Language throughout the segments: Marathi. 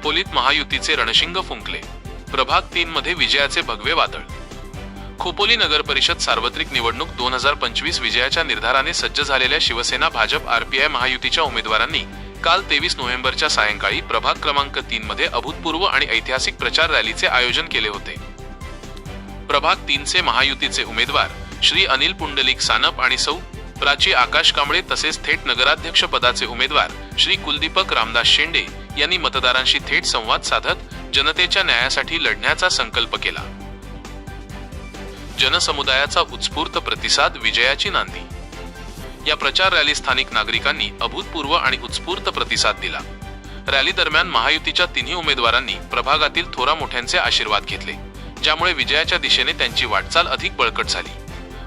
खोपोलीत महायुतीचे रणशिंग फुंकले. प्रभाग तीन मध्ये विजयाचे भगवे वादळ. खोपोली नगर परिषद सार्वत्रिक निवडणूक दोन हजार पंचवीस विजयाच्या निर्धाराने सज्ज झालेल्या शिवसेना भाजप आरपीआय महायुतीच्या उमेदवारांनी काल तेवीस नोव्हेंबरच्या सायंकाळी प्रभाग क्रमांक तीन मध्ये अभूतपूर्व आणि ऐतिहासिक प्रचार रॅलीचे आयोजन केले होते. प्रभाग तीनचे महायुतीचे उमेदवार श्री अनिल पुंडलिक सानप आणि सौ प्राची आकाश कांबळे तसेच थेट नगराध्यक्ष पदाचे उमेदवार श्री कुलदीपक रामदास शेंडे यांनी मतदारांशी थेट संवाद साधत जनतेच्या न्यायासाठी लढण्याचा संकल्प केला. जनसमुदायाचा उत्स्फूर्त प्रतिसाद विजयाची नांदी. या प्रचार रॅली स्थानिक नागरिकांनी अभूतपूर्व आणि उत्स्फूर्त प्रतिसाद दिला. रॅली दरम्यान महायुतीच्या तिन्ही उमेदवारांनी प्रभागातील थोरा मोठ्यांचे आशीर्वाद घेतले ज्यामुळे विजयाच्या दिशेने त्यांची वाटचाल अधिक बळकट झाली.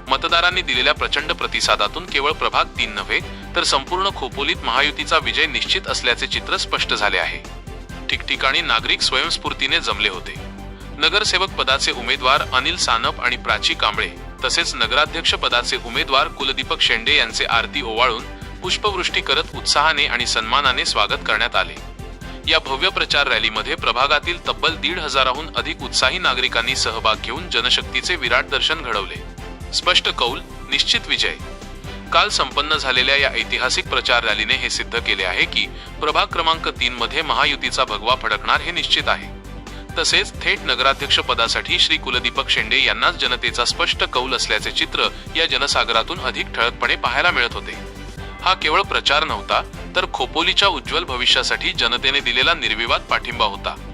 मतदारांनी दिलेल्या प्रचंड प्रतिसादातून केवळ प्रभाग तीन नव्हे तर संपूर्ण खोपोलीत महायुतीचा विजय निश्चित असल्याचे चित्र स्पष्ट झाले आहे. ठिकठिकाणी नागरिक स्वयंस्फूर्तीने जमले होते. नगरसेवक पदाचे उमेदवार अनिल सानप आणि प्राची कांबळे तसेच नगराध्यक्ष पदाचे उमेदवार कुलदीपक शेंडे यांचे आरती ओवाळून पुष्पवृष्टी करत उत्साहाने आणि सन्मानाने स्वागत करण्यात आले. या भव्य प्रचार रॅलीमध्ये प्रभागातील तब्बल दीड हजाराहून अधिक उत्साही नागरिकांनी सहभाग घेऊन जनशक्तीचे विराट दर्शन घडवले. स्पष्ट कौल निश्चित विजय. काल संपन्न झालेल्या या ऐतिहासिक प्रचार रॅलीने हे सिद्ध केले आहे की प्रभाग क्रमांक तीन मध्ये महायुतीचा भगवा फडकणार हे निश्चित आहे. तसेच थेट नगराध्यक्ष पदासाठी श्री कुलदीपक शेंडे यांनाच जनतेचा स्पष्ट कौल असल्याचे चित्र या जनसागरातून अधिक ठळकपणे पाहायला मिळत होते. हा केवळ प्रचार नव्हता तर खोपोलीच्या उज्ज्वल भविष्यासाठी जनतेने दिलेला निर्विवाद पाठिंबा होता.